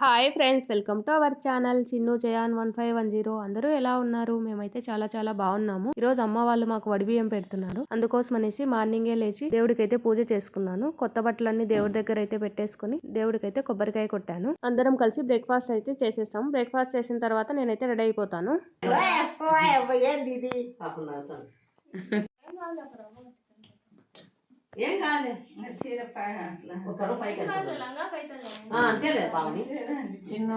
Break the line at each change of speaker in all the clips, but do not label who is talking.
Hi friends welcome to our channel Chinnu Jayan one five one zero అందరూ ఎలా ఉన్నారు? మేమైతే చాలా చాలా బాగున్నాము. ఈ రోజు అమ్మ వాళ్ళు మాకు వడిబియ్యం పెడుతున్నారు. అందుకోసం అనేసి మార్నింగే లేచి దేవుడికైతే పూజ చేసుకున్నాను. కొత్త బట్టలన్నీ దేవుడి దగ్గర అయితే పెట్టేసుకుని దేవుడికైతే కొబ్బరికాయ కొట్టాను. అందరం కలిసి బ్రేక్ఫాస్ట్ అయితే చేసేస్తాం బ్రేక్ఫాస్ట్ చేసిన తర్వాత నేనైతే రెడీ అయిపోతాను.
ఏం కాలే ఒక రూపాయి కదా. ఆ, అంతేలే పావని చిన్న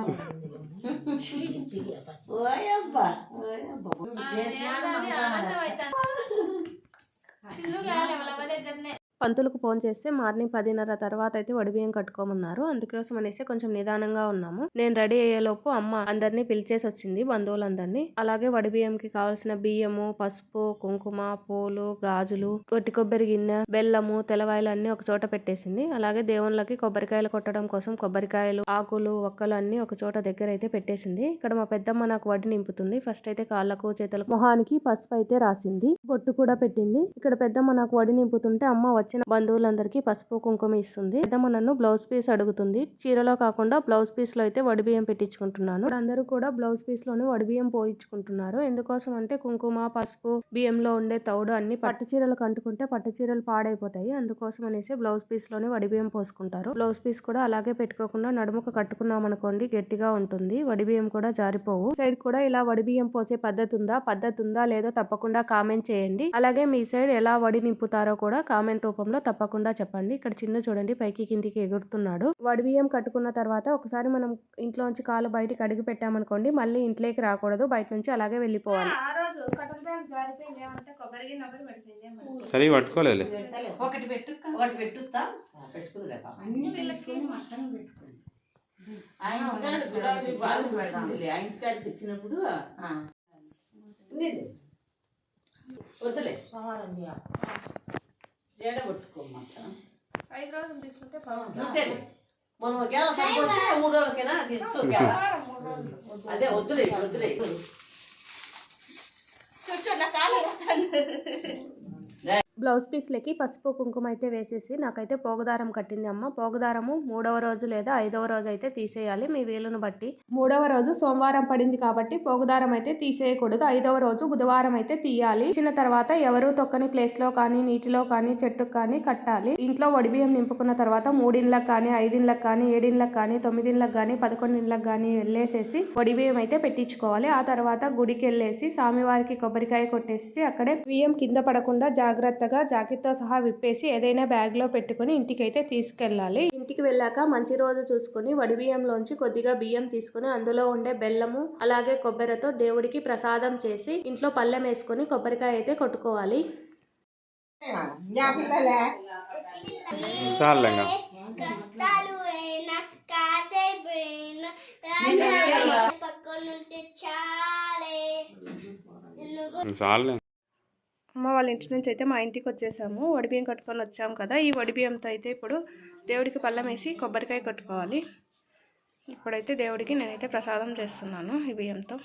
ఓయబ్బా ఓయబ్బా
పంతులకు ఫోన్ చేస్తే మార్నింగ్ పదిన్నర తర్వాత అయితే వడిబియ్యం కట్టుకోమన్నారు. అందుకోసం అనేసి కొంచెం నిదానంగా ఉన్నాము. నేను రెడీ అయ్యేలోపు అమ్మ అందరినీ పిలిచేసి వచ్చింది బంధువులందరినీ. అలాగే వడిబియ్యంకి కావాల్సిన బియ్యము పసుపు కుంకుమ పూలు గాజులు వట్టి కొబ్బరి గిన్నె బెల్లము తెలవాయలు అన్ని ఒక చోట పెట్టేసింది. అలాగే దేవుళ్ళకి కొబ్బరికాయలు కొట్టడం కోసం కొబ్బరికాయలు ఆకులు ఒక్కలు అన్ని ఒక చోట దగ్గర అయితే పెట్టేసింది. ఇక్కడ మా పెద్దమ్మ నాకు వడ్డీ నింపుతుంది. ఫస్ట్ అయితే కాళ్ళకు చేతులకు మొహానికి పసుపు అయితే రాసింది. బొట్టు కూడా పెట్టింది. ఇక్కడ పెద్దమ్మ నాకు వడి నింపుతుంటే అమ్మ వచ్చి వచ్చిన బంధువులందరికీ పసుపు కుంకుమ ఇస్తుంది. పెద్దమ్మ నన్ను బ్లౌజ్ పీస్ అడుగుతుంది. చీరలో కాకుండా బ్లౌజ్ పీస్లో అయితే వడి బియ్యం పెట్టించుకుంటున్నాను. అందరూ కూడా బ్లౌజ్ పీస్లోనే వడి బియ్యం పోయించుకుంటున్నారు. ఎందుకోసం అంటే కుంకుమ పసుపు బియ్యంలో ఉండే తౌడు అన్ని పట్టు చీరలకు అంటుకుంటే పట్టు చీరలు పాడైపోతాయి. అందుకోసం అనేసి బ్లౌజ్ పీస్లోనే వడి బియ్యం పోసుకుంటారు. బ్లౌజ్ పీస్ కూడా అలాగే పెట్టుకోకుండా నడుముకు కట్టుకున్నాం అనుకోండి గట్టిగా ఉంటుంది. వడి బియ్యం కూడా జారిపోవు. సైడ్ కూడా ఇలా వడి బియ్యం పోసే పద్ధతి ఉందా? పద్ధతి ఉందా? లేదో తప్పకుండా కామెంట్ చేయండి. అలాగే మీ సైడ్ ఎలా వడి నింపుతారో కూడా కామెంట్ రూపంలో తప్పకుండా చెప్పండి. ఇక్కడ చిన్న చూడండి పైకి కిందికి ఎగురుతున్నాడు. వడి బియ్యం కట్టుకున్న తర్వాత ఒకసారి మనం ఇంట్లోంచి కాలు బయటికి అడుగు పెట్టామనుకోండి మళ్ళీ ఇంట్లోకి రాకూడదు. బయట నుంచి అలాగే వెళ్ళిపోవాలి.
సరే పట్టుకోలేదు.
ఒకటి పెట్టు ఒకటి పెట్టుతా? ఆయన తెచ్చినప్పుడు. ఉండేది. జడ పట్టుకోమంట
ఐదు రోజులు తీసుకుంటే
మనం ఒకవేళ సరిపోతే మూడు రోజులకైనా. అదే వద్దులే వద్దులే.
బ్లౌజ్ పీస్లకి పసుపు కుంకుమ అయితే వేసేసి నాకైతే పోగుదారం కట్టింది అమ్మ. పోగుదారము మూడవ రోజు లేదా ఐదవ రోజు అయితే తీసేయాలి. మీ వీలును బట్టి మూడవ రోజు సోమవారం పడింది కాబట్టి పోగుదారం అయితే తీసేయకూడదు. ఐదవ రోజు బుధవారం అయితే తీయాలి. ఇచ్చిన తర్వాత ఎవరు తొక్కని ప్లేస్లో కానీ నీటిలో కానీ చెట్టుకు కానీ కట్టాలి. ఇంట్లో వడిబియ్యం నింపుకున్న తర్వాత మూడిండ్లకు కానీ ఐదిండ్లకు కానీ ఏడిండ్లకు కానీ తొమ్మిదిండ్లకు కానీ పదకొండిండ్లకు కానీ వెళ్ళేసేసి వడిబియ్యం అయితే పెట్టించుకోవాలి. ఆ తర్వాత గుడికి వెళ్ళేసి స్వామివారికి కొబ్బరికాయ కొట్టేసి అక్కడే బియ్యం కింద పడకుండా జాగ్రత్తగా జాకెట్ జాకెట్తో సహా విప్పేసి ఏదైనా బ్యాగ్లో పెట్టుకుని ఇంటికైతే తీసుకెళ్ళాలి. ఇంటికి వెళ్ళాక మంచి రోజు చూసుకుని వడి బియ్యంలోంచి కొద్దిగా బియ్యం తీసుకుని అందులో ఉండే బెల్లము అలాగే కొబ్బరితో దేవుడికి ప్రసాదం చేసి ఇంట్లో పళ్ళెం వేసుకొని కొబ్బరికాయ అయితే కొట్టుకోవాలి.
చాలే
అమ్మ వాళ్ళ ఇంటి నుంచి అయితే మా ఇంటికి వచ్చేసాము. వడిబియ్యం కట్టుకొని వచ్చాము కదా. ఈ వడిబియ్యంతో అయితే ఇప్పుడు దేవుడికి పళ్ళం వేసి కొబ్బరికాయ కట్టుకోవాలి. ఇప్పుడైతే దేవుడికి నేనైతే ప్రసాదం చేస్తున్నాను ఈ బియ్యంతో.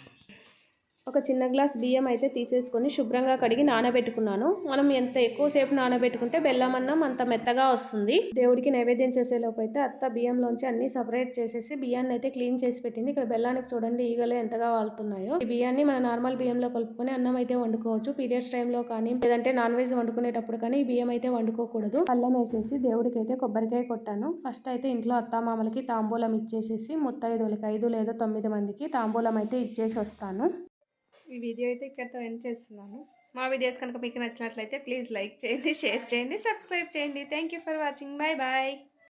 ఒక చిన్న గ్లాస్ బియ్యం అయితే తీసేసుకొని శుభ్రంగా కడిగి నానబెట్టుకున్నాను. మనం ఎంత ఎక్కువసేపు నానబెట్టుకుంటే బెల్లం అన్నం అంత మెత్తగా వస్తుంది. దేవుడికి నైవేద్యం చేసేలోపు అయితే అత్త బియ్యంలోంచి అన్ని సపరేట్ చేసేసి బియ్యాన్ని అయితే క్లీన్ చేసి పెట్టింది. ఇక్కడ బెల్లానికి చూడండి ఈగలు ఎంతగా వాళ్తున్నాయో. ఈ బియ్యాన్ని మన నార్మల్ బియ్యంలో కలుపుకొని అన్నం అయితే వండుకోవచ్చు. పీరియడ్స్ టైంలో కానీ లేదంటే నాన్ వెజ్ వండుకునేటప్పుడు కానీ ఈ బియ్యం అయితే వండుకోకూడదు. అల్లం వేసేసి దేవుడికి అయితే కొబ్బరికాయ కొట్టాను. ఫస్ట్ అయితే ఇంట్లో అత్తామామలకి తాంబూలం ఇచ్చేసేసి ముత్తైదులకి ఐదు లేదా తొమ్మిది మందికి తాంబూలం అయితే ఇచ్చేసి వస్తాను. ఈ వీడియో అయితే ఇక్కడితో ఎండ్ చేస్తున్నాను. మా వీడియోస్ కనుక మీకు నచ్చినట్లయితే ప్లీజ్ లైక్ చేయండి షేర్ చేయండి సబ్స్క్రైబ్ చేయండి. Thank you for watching bye bye